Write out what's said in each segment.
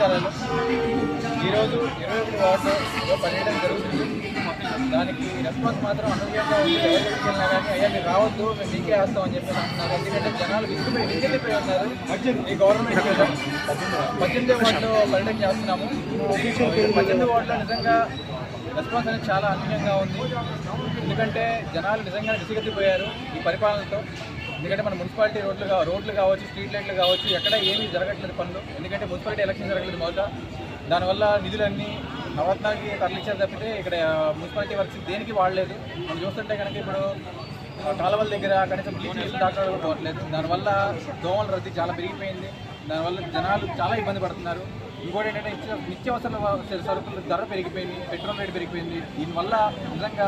నమస్కారాలు. ఈరోజు ఇరవై ఒకటి వార్డులో పర్యటన జరుగుతుంది. దానికి రెస్పాన్స్ మాత్రం అనుగుణంగా ఉంది. ఎవరి వెళ్ళినా కానీ అయ్యా మీరు రావద్దు మేము మీకే వేస్తామని చెప్పి అంటున్నారు. ఎందుకంటే జనాలు విసిగిపోయి విసిగిపోయి ఉన్నారు. ఈ గవర్నమెంట్ పద్దెనిమిది వార్డులో పర్యటన చేస్తున్నాము. పద్దెనిమిది వార్డులో నిజంగా రెస్పాన్స్ అనేది చాలా అనుగుణంగా ఉంది. ఎందుకంటే జనాలు నిజంగా విసిగెత్తిపోయారు ఈ పరిపాలనతో. ఎందుకంటే మన మున్సిపాలిటీ రోడ్లు రోడ్లు కావచ్చు స్ట్రీట్ లైట్లు కావచ్చు ఎక్కడ ఏమీ జరగట్లేదు పనులు. ఎందుకంటే మున్సిపాలిటీ ఎలక్షన్ జరగలేదు మొదట. దానివల్ల నిధులన్నీ నవరత్నాలకి తరలించారు తప్పితే ఇక్కడ మున్సిపాలిటీ వర్క్స్ దేనికి వాడలేదు. మనం చూస్తుంటే కనుక ఇప్పుడు ఆ కాలువల దగ్గర కనీసం బ్లీచింగ్ డాక్టర్ కూడా పోవట్లేదు. దానివల్ల దోమల రద్దీ చాలా పెరిగిపోయింది. దానివల్ల జనాలు చాలా ఇబ్బంది పడుతున్నారు. ఇంకోటి ఏంటంటే నిత్య నిత్యావసర సరుకులు ధర పెరిగిపోయింది పెట్రోల్ రేట్ పెరిగిపోయింది. దీనివల్ల నిజంగా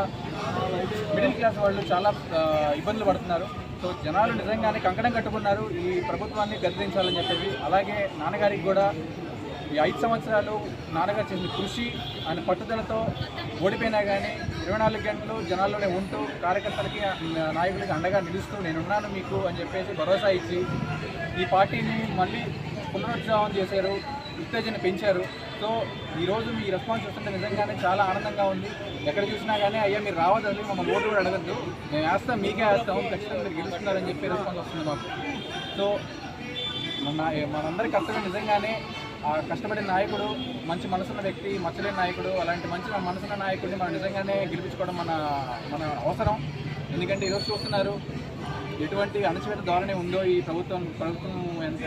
మిడిల్ క్లాస్ వాళ్ళు చాలా ఇబ్బందులు పడుతున్నారు. సో జనాలు నిజంగానే కంకణం కట్టుకున్నారు. ఈ ప్రభుత్వాన్ని గద్దించాలని చెప్పేసి. అలాగే నాన్నగారికి కూడా ఈ ఐదు సంవత్సరాలు నాన్నగారు చేసిన కృషి ఆయన పట్టుదలతో ఓడిపోయినా కానీ ఇరవై నాలుగు గంటలు జనాల్లోనే ఉంటూ కార్యకర్తలకి నాయకులకి అండగా నిలుస్తూ నేనున్నాను మీకు అని చెప్పేసి భరోసా ఇచ్చి ఈ పార్టీని మళ్ళీ పునరుత్సాహం చేశారు ఉత్తేజన పెంచారు. సో ఈరోజు మీ రెస్పాన్స్ చూస్తుంటే నిజంగానే చాలా ఆనందంగా ఉంది. ఎక్కడ చూసినా కానీ అయ్యా మీరు రావద్దండి మమ్మల్ని ఓటు కూడా అడగద్దు. మేము వేస్తాం మీకే వేస్తాం ఖచ్చితంగా మీరు గెలుస్తున్నారని చెప్పి రెస్పాన్స్ వస్తుంది మాకు. సో మన మనందరి కష్టం నిజంగానే ఆ కష్టపడిన నాయకుడు మంచి మనసున్న వ్యక్తి మచ్చలేని నాయకుడు అలాంటి మంచి మనసున్న నాయకుడిని మనం నిజంగానే గెలిపించుకోవడం మన మన అవసరం. ఎందుకంటే ఈరోజు చూస్తున్నారు ఎటువంటి అణచివేత ధోరణి ఉందో ఈ ప్రభుత్వం ప్రభుత్వం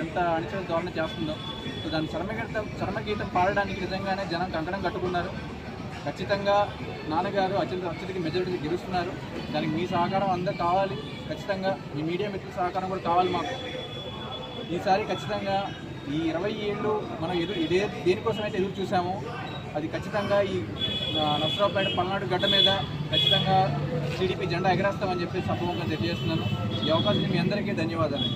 ఎంత అణచివేత ధోరణి చేస్తుందో సో దాని చర్మగీతం చర్మగీతం పాడడానికి నిజంగానే జనం కంకణం కట్టుకున్నారు. ఖచ్చితంగా నాన్నగారు అత్యంత అత్యధిక మెజారిటీ గెలుస్తున్నారు. దానికి మీ సహకారం అందరూ కావాలి. ఖచ్చితంగా మీ మీడియా మిత్రుల సహకారం కూడా కావాలి మాకు. ఈసారి ఖచ్చితంగా ఈ ఇరవై ఏళ్ళు మనం ఎదురు ఇదే దేనికోసం అయితే ఎదురు చూసామో అది ఖచ్చితంగా ఈ ఆ, నర్సరావుపేట పల్నాడు గడ్డ మీద ఖచ్చితంగా టీడీపీ జెండా ఎగరేస్తామని చెప్పి సభముఖంగా తెలియజేస్తున్నాను. ఈ అవకాశం మీ అందరికీ ధన్యవాదాలు.